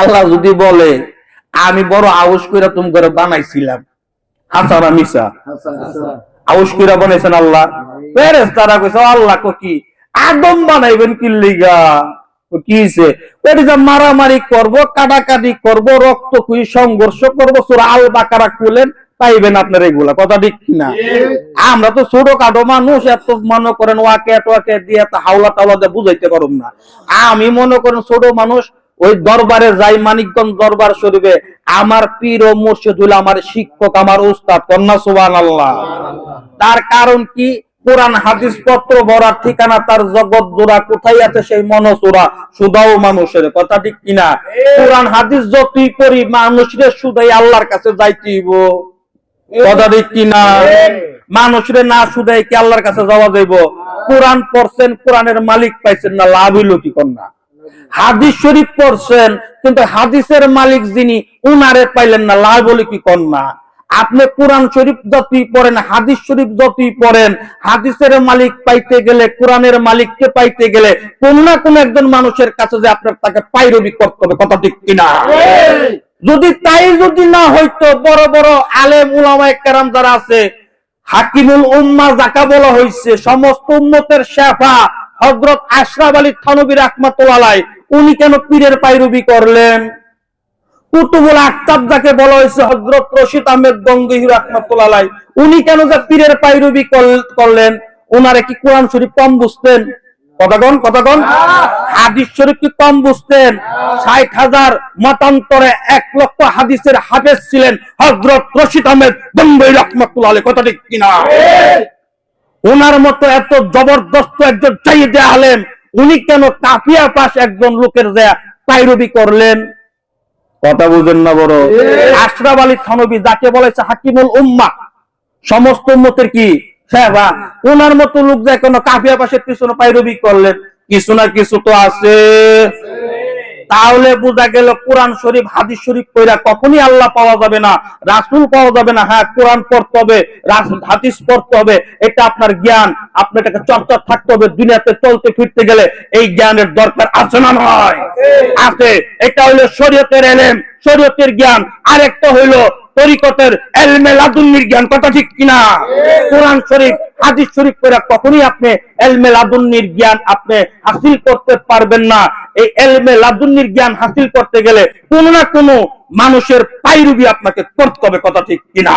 আল্লাহ যদি বলে আমি বড় আউস করে তুমি করে বানাইছিলাম। হাসানা মিসা আউস করে বানাইছেন আল্লাহ। ফেরেস তারা কইছে আল্লাহ কো কি? আদম বানাইবেন কি লিগা? ও কি হইছে? ওইটা যে মারামারি করব কাটাকাটি করব রক্ত কুই সংঘর্ষ করব সুরা আল বাকারা খুলেন পাইবেন আপনার এগুলা। কথা ঠিক কিনা আমরা তো ছোট কাটো মানুষ এত মনে করেন ওয়াকে টোয়াকে দিয়ে এত হাওলা টাওলা দিয়ে বুঝাইতে পারুম না। আমি মনে করেন ছোট মানুষ ওই দরবারে যাই মানিকগঞ্জ দরবার শরীফে আমার পীর ও মুর্শিদ হইল আমার শিক্ষক আমার উস্তাদ কন্যা সুবান আল্লাহ তার কারণ কি? কোরআন হাদিস পত্র ভরার ঠিকানা তার জগৎ জোড়া কোথায় আছে সেই মনসুরা সুদাও মানুষের কথা ঠিক কিনা? কোরআন হাদিস যতই করি মানুষের সুদাই আল্লাহর কাছে যাইতেইব। কথা ঠিক কিনা? মানুষের না সুদাই কি আল্লাহর কাছে যাওয়া যাইব? কোরআন পড়ছেন কোরআনের মালিক পাইছেন না লাভ হইল কি কন্যা? হাদিস শরীফ পড়ছেন, কিন্তু হাদিসের মালিক যিনি, উনারে পাইলেন না লাভ হলে কি কন্যা আপনি কোরআন শরীফ যতই পড়েন, হাদিস শরীফ যতই পড়েন, হাদিসের মালিক পাইতে গেলে, কোরআনের মালিককে পাইতে গেলে, কোন না কোন একজন মানুষের কাছে যে আপনার তাকে পাইরবি করতে হবে, কথা ঠিক কিনা? যদি তাই যদি না হইতো, বড় বড় আলেম উলামা কেরাম যারা আছে, হাকিমুল উম্মা যাকা বলা হয়েছে সমস্ত উম্মতের শেফা হজরত আশরাফ আলী থানবী রহমাতুল্লাহ উনি কেন পীরের পাইরবি করলেন? কুতুবুল আক্তাব যাকে বলা হয়েছে হজরত রশিদ আহমেদ গঙ্গহি রহমাতুল্লাহ উনি কেন যে পীরের পাইরবি করলেন? ওনারে কি কোরআন শরীফ কম বুঝতেন? কতক্ষণ কতক্ষণ হাদিস শরীফ কি কম বুঝতেন? ষাট হাজার মতান্তরে এক লক্ষ হাদিসের হাফেজ ছিলেন হজরত রশিদ আহমেদ গঙ্গহি রহমাতুল্লাহ কথা ঠিক কিনা? ওনার মতো এত জবরদস্ত একজন চাইদে আলেম উনি কেন কাফিয়া পাশ একজন লোকের দেয়া পাইরবি করলেন? কথা বুঝেন না বড়। আশরাফ আলী থানবী যাকে বলেছে হাকিমুল উম্মা সমস্ত উম্মতের কি? সেবা ওনার মতো লোক যে কেন কাফিয়া পাশের পিছনে পাইরবি করলেন কিছু না কিছু তো আছে। তাহলে বোঝা গেল কোরআন শরীফ, হাদিস শরীফ কইরা কখনই আল্লাহ পাওয়া যাবে না, রাসূল পাওয়া যাবে না। হ্যাঁ কোরআন পড়তে হবে হাদিস পড়তে হবে, এটা আপনার জ্ঞান। আপনার এটাকে চর্চা থাকতে হবে, দুনিয়াতে চলতে ফিরতে গেলে এই জ্ঞানের দরকার আছে না নয় আছে। এটা হইল শরীয়তের এলেম, শরীয়তের জ্ঞান। আরেকটা হইল তরিকতের এলমে লাদুন্নির জ্ঞান কথা ঠিক কিনা কোরআন শরীফ, হাদিস শরীফ করে কখনই আপনি এলমে লাদুন্নির জ্ঞান আপনি হাসিল করতে পারবেন না। এই এলমে লাদুন্নির জ্ঞান হাসিল করতে গেলে কোনো না কোনো মানুষের পাইরুবি আপনাকে করতে হবে, কথা ঠিক কিনা?